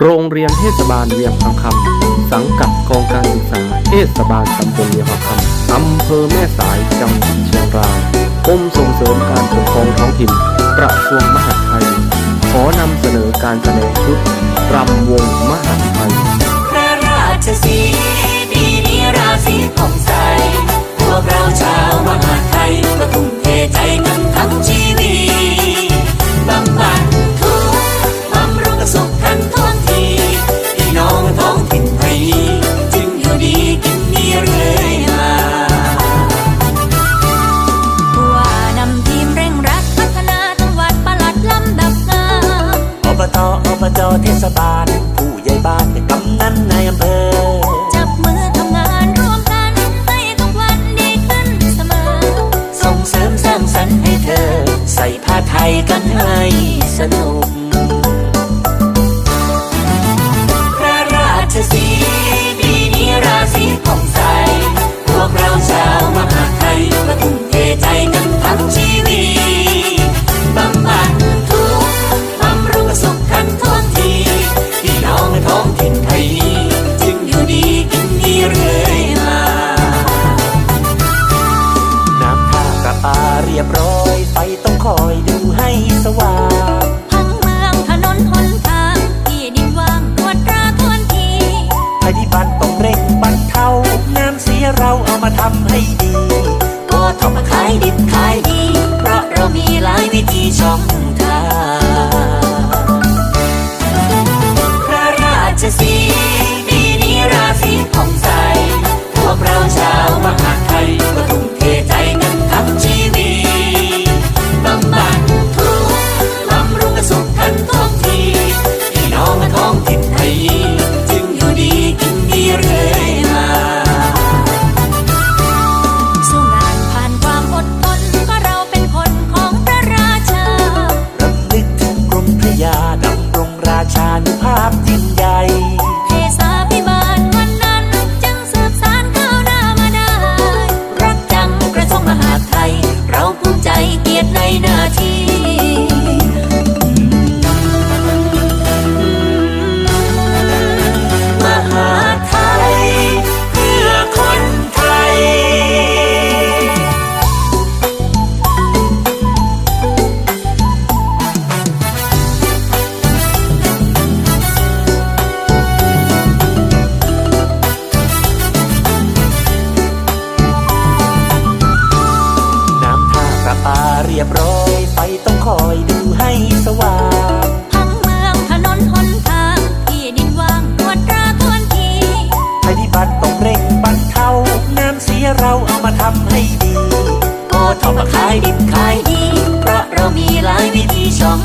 โรงเรียนเทศบาลเวียงพังคำสังกัดกองการศึกษาเทศบาลตำบลเวียงพังคำอำเภอแม่สายจังหวัดเชียงรายกรมส่งเสริมการปกครองท้องถิ่นกระทรวงมหาดไทย ขอนำเสนอการแสดงชุดรำวงมหาดไทยพระราชสี เทศบาล ผู้ใหญ่บ้านกำนันในอำเภอ จับมือทำงานร่วมกัน ให้ทุกวันดีขึ้นเสมอ ส่งเสริมสร้างสรรค์ให้เธอ ใส่ผ้าไทยกันให้สนุก เรียบร้อยไฟต้องคอยดูให้สว่างพังเมืองถนนหนทางที่ดินว่างตรวจตราทวนทีภัยพิบัติต้องเร่งบรรเทาน้ำเสียเราเอามาทำให้ดีก็ทำมาขายดิบขาย ยบร้อยไฟต้องคอยดูให้สว่างพังเมืองถนนหนทางที่ดินว่างตรวจตราทวนทีภัยพิบัติต้องเร่งบรรเทาน้ำเสียเราเอามาทำให้ดีโอทอมาขายดิบขายดี เพราะเรามีหลายวิธีช่อง